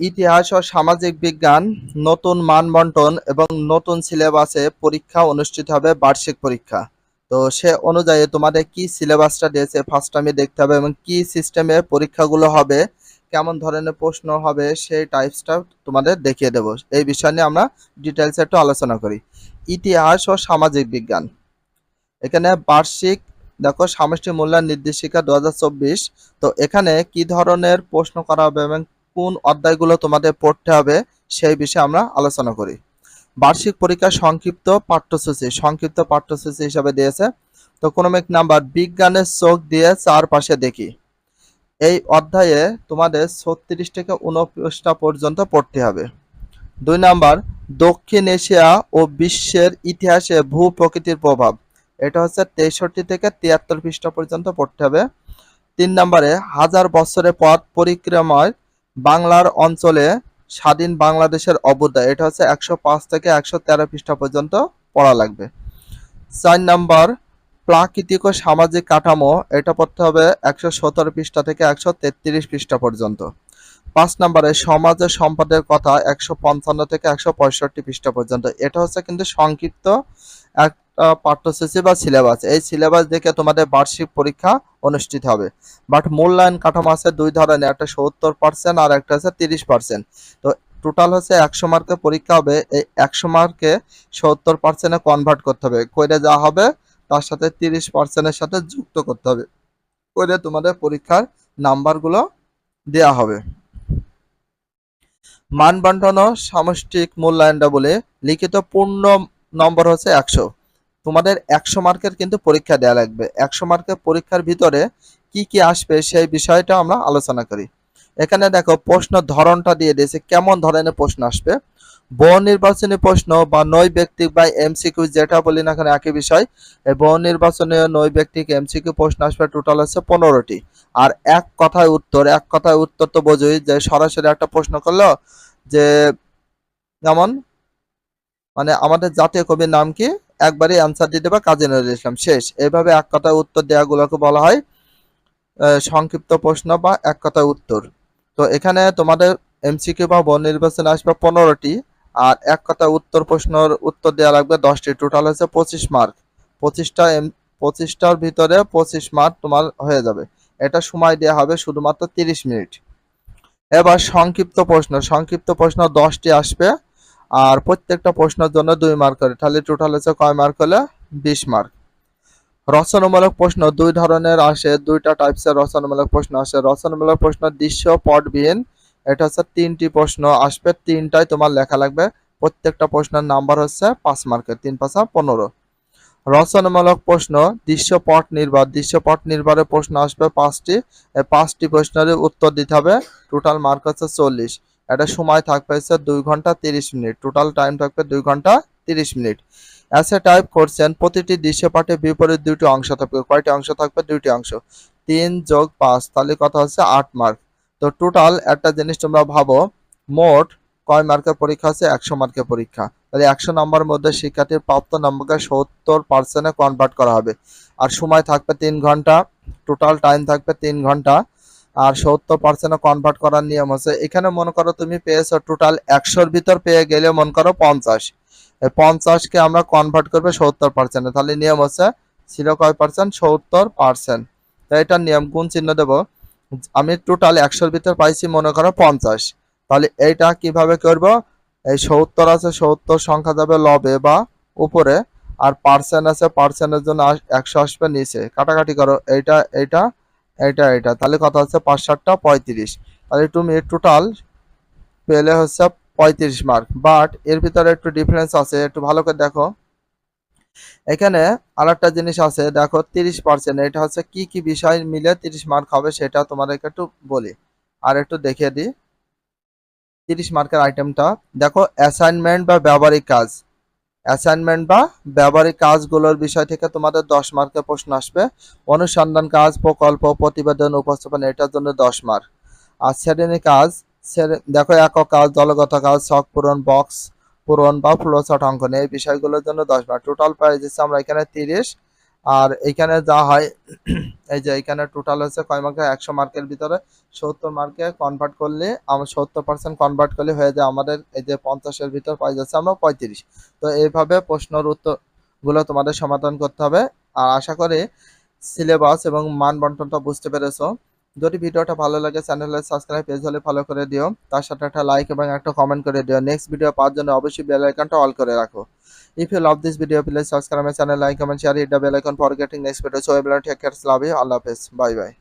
ইতিহাস ও সামাজিক বিজ্ঞান, নতুন মানবন্টন এবং নতুন সিলেবাসে পরীক্ষা অনুষ্ঠিত হবে বার্ষিক পরীক্ষা। তো সে অনুযায়ী তোমাদের কি সিলেবাসটা দিয়েছে ফার্স্ট আমি দেখতে হবে এবং কি সিস্টেমে পরীক্ষাগুলো হবে, কেমন ধরনের প্রশ্ন হবে সেই টাইপসটা তোমাদের দেখিয়ে দেব। এই বিষয় নিয়ে আমরা ডিটেলসে একটু আলোচনা করি। ইতিহাস ও সামাজিক বিজ্ঞান। এখানে বার্ষিক, দেখো সামষ্টিক মূল্যায়ন নির্দেশিকা দু হাজার চব্বিশ, তো এখানে কি ধরনের প্রশ্ন করা হবে এবং কোন অধ্যায়গুলো তোমাদের পড়তে হবে সেই বিষয়ে আমরা আলোচনা করি। বার্ষিক পরীক্ষা সংক্ষিপ্ত পাঠ্যসূচি সংক্ষিপ্ত পাঠ্যসূচি হিসাবে দিয়েছে। তো ক্রমিক নাম্বার, বিজ্ঞানের চোখ দিয়ে চারপাশে দেখি। এই অধ্যায়ে তোমাদের ছত্রিশ থেকে উনপৃষ্ঠা পর্যন্ত পড়তে হবে। দুই নাম্বার, দক্ষিণ এশিয়া ও বিশ্বের ইতিহাসে ভূ প্রকৃতির প্রভাব। এটা হচ্ছে তেষট্টি থেকে তিয়াত্তর পৃষ্ঠা পর্যন্ত পড়তে হবে। তিন নম্বরে, হাজার বছরের পথ পরিক্রমায় বাংলার অঞ্চলে স্বাধীন বাংলাদেশের অবদায় এটা হচ্ছে একশো পাঁচ থেকে একশো তেরো পৃষ্ঠা পর্যন্ত পড়া লাগবে। চার নাম্বার, প্রাকৃতিক ও সামাজিক কাঠামো, এটা পড়তে হবে একশো সতেরো পৃষ্ঠা থেকে একশো তেত্রিশ পৃষ্ঠা পর্যন্ত। পাঁচ নম্বরে, সমাজ ও সম্পদের কথা একশো পঞ্চান্ন থেকে একশো পঁয়ষট্টি পৃষ্ঠা পর্যন্ত, এটা হচ্ছে কিন্তু সংক্ষিপ্ত একটা পাঠ্যসূচি বা সিলেবাস এই সিলেবাস দেখে তোমাদের বার্ষিক পরীক্ষা অনুষ্ঠিত হবে। বাট মূল্যায়ন কাঠামো আছে দুই ধরনের, একটা সত্তর পার্সেন্ট আর একটা আছে তিরিশ পার্সেন্ট তো টোটাল হচ্ছে একশো মার্কের পরীক্ষা হবে, এই একশো মার্কে সত্তর পার্সেন্টে কনভার্ট করতে হবে। কইরে যা হবে, তার সাথে তিরিশ পার্সেন্টের সাথে যুক্ত করতে হবে। করে তোমাদের পরীক্ষার নাম্বারগুলো দেয়া হবে। মানবন্টন সামষ্টিক মূল্যায়নটা বলে লিখিত পূর্ণ নম্বর হচ্ছে একশো। তোমাদের একশো মার্কের কিন্তু পরীক্ষা দেওয়া লাগবে। একশো মার্কের পরীক্ষার ভিতরে কি কি আসবে সেই বিষয়টা আমরা আলোচনা করি। এখানে দেখো প্রশ্ন ধরনটা দিয়ে দিয়েছে, কেমন ধরনের প্রশ্ন আসবে? বহু নির্বাচনী প্রশ্ন বা নয় ব্যক্তিক বা এমসিকিউ যেটা বলি না এখানে একই বিষয়। বহু নির্বাচনী নয় ব্যক্তিক এমসিকিউ প্রশ্ন আসবে, টোটাল হচ্ছে পনেরোটি। আর এক কথায় উত্তর, এক কথায় উত্তর তো বোঝোই যে সরাসরি একটা প্রশ্ন করল যে যেমন মানে আমাদের জাতীয় কবির নাম কি? একবারই অ্যান্সার দিয়ে বা কাজী নজরুল ইসলাম। শেষ। এভাবে এক কথায় উত্তর দেওয়াগুলোকে বলা হয় সংক্ষিপ্ত প্রশ্ন বা এক কথায় উত্তর। তো এখানে তোমাদের এমসিকিউ বা বন নির্বাচন আসবে পনেরোটি, আর এক কথা উত্তর প্রশ্নের উত্তর দেওয়া লাগবে দশটি। টোটাল হচ্ছে পঁচিশ মার্ক পঁচিশটা এম, পঁচিশটার ভিতরে পঁচিশ মার্ক তোমার হয়ে যাবে। এটা সময় দেওয়া হবে শুধুমাত্র তিরিশ মিনিট। এবার সংক্ষিপ্ত প্রশ্ন। সংক্ষিপ্ত প্রশ্ন দশটি আসবে। আর প্রত্যেকটা প্রশ্নের জন্য দুই মার্ক করে। তাহলে টোটাল হচ্ছে কয় মার্ক হলে? বিশ মার্ক রচনামূলক প্রশ্ন দুই ধরনের আসে, দুইটা টাইপসের রচনামূলক প্রশ্ন আসে। রচনামূলক প্রশ্ন দৃশ্য পটবিহীন এটা হচ্ছে তিনটি প্রশ্ন। আসবে তিনটাই তোমার লেখা লাগবে। প্রত্যেকটা প্রশ্নের নাম্বার হচ্ছে পাঁচ মার্কের তিন, পাঁচা পনেরো। রচনামূলক প্রশ্ন দৃশ্যপট নির্ভর। দৃশ্যপট নির্ভরের প্রশ্ন আসবে পাঁচটি। এই পাঁচটি প্রশ্নের উত্তর দিতে হবে। টোটাল মার্ক হচ্ছে চল্লিশ। এটা সময় থাকবে হচ্ছে দুই ঘণ্টা তিরিশ মিনিট। টোটাল টাইম থাকবে দুই ঘণ্টা তিরিশ মিনিট। অ্যাসে টাইপ করছেন প্রতিটি দৃশ্যপাঠে বিপরীত দুটি অংশ থাকবে। কয়টি অংশ থাকবে? দুইটি অংশ। তিন যোগ পাঁচ, তাহলে কথা হচ্ছে? আট মার্ক তো টোটাল একটা জিনিস তোমরা ভাবো, মোট কয় মার্কের পরীক্ষা আছে? একশো মার্কের পরীক্ষা। তাহলে একশো নম্বর মধ্যে শিক্ষার্থীর প্রাপ্ত নম্বরকে সত্তর পার্সেন্টে কনভার্ট করা হবে। আর সময় থাকবে তিন ঘণ্টা। টোটাল টাইম থাকবে তিন ঘণ্টা। আর সত্তর পার্সেন্ট কনভার্ট করার নিয়ম আছে। এখানে মনে করো তুমি পেয়েছ টোটাল একশোর ভিতর পেয়ে গেলে মনে করো পঞ্চাশ। পঞ্চাশকে আমরা কনভার্ট করবে সত্তর পার্সেন্টে তাহলে নিয়ম আছে ছিল কয় পার্সেন্ট সত্তর পার্সেন্ট এটার নিয়ম, গুণ চিহ্ন দেবো। আমি টোটাল একশোর ভিতর পাইছি মনে করো পঞ্চাশ। তাহলে এইটা কীভাবে করব? এই সত্তর আছে, সত্তর সংখ্যা যাবে লবে বা উপরে। আর পার্সেন্ট আছে পার্সেন্টের জন্য একশো আসবে নিচে। কাটাকাটি করো। এইটা এইটা এইটা এটা। তাহলে কত হচ্ছে? পাঁচ সাতটা পঁয়ত্রিশ। তাহলে তুমি টোটাল পেলে হচ্ছে পঁয়ত্রিশ মার্ক বাট এর ভিতরে একটু ডিফারেন্স আছে, একটু ভালো করে দেখো। এখানে আরেকটা জিনিস আছে, দেখো তিরিশ পার্সেন্ট এটা হচ্ছে কি কি বিষয় মিলে তিরিশ মার্ক হবে সেটা তোমাদেরকে একটু বলি। আর একটু দেখিয়ে দিই। তিরিশ মার্কের আইটেমটা দেখো অ্যাসাইনমেন্ট বা ব্যবহারিক কাজ। অ্যাসাইনমেন্ট বা ব্যবহারিক কাজগুলোর বিষয় থেকে তোমাদের দশ মার্কের প্রশ্ন আসবে। অনুসন্ধান কাজ, প্রকল্প, প্রতিবেদন, উপস্থাপন, এটার জন্য দশ মার্ক আর শ্রেণি কাজ দেখো একক কাজ, দলগত কাজ, শখ পূরণ বক্স পূরণ বা ফ্লোচার্ট অঙ্কন, এই বিষয়গুলোর জন্য দশ মার্ক টোটাল প্রাইজ আমরা এখানে তিরিশ আর এখানে যা হয়, এই যে এখানে টোটাল হচ্ছে কয় মার্কে একশো মার্কের ভিতরে। সত্তর মার্কে কনভার্ট করলে, আমার সত্তর পার্সেন্ট কনভার্ট করলে হয়ে যায় আমাদের এই যে পঞ্চাশের ভিতর পাই যাচ্ছে আমরা পঁয়ত্রিশ। তো এইভাবে প্রশ্নের উত্তরগুলো তোমাদের সমাধান করতে হবে। আর আশা করি সিলেবাস এবং মান বন্টনটা বুঝতে পেরেছ। যদি ভিডিওটা ভালো লাগে চ্যানেলে সাবস্ক্রাইব পেজ হলে ফলো করে দিও তার সাথে একটা লাইক এবং একটা কমেন্ট করে দিও নেক্সট ভিডিও পাওয়ার জন্য অবশ্যই বেল আইকনটা অল করে রাখো love this video, please subscribe my channel, like, comment, share, hit the bell icon for getting next video. So, everyone take care. Love you. Allah Hafiz. Bye bye.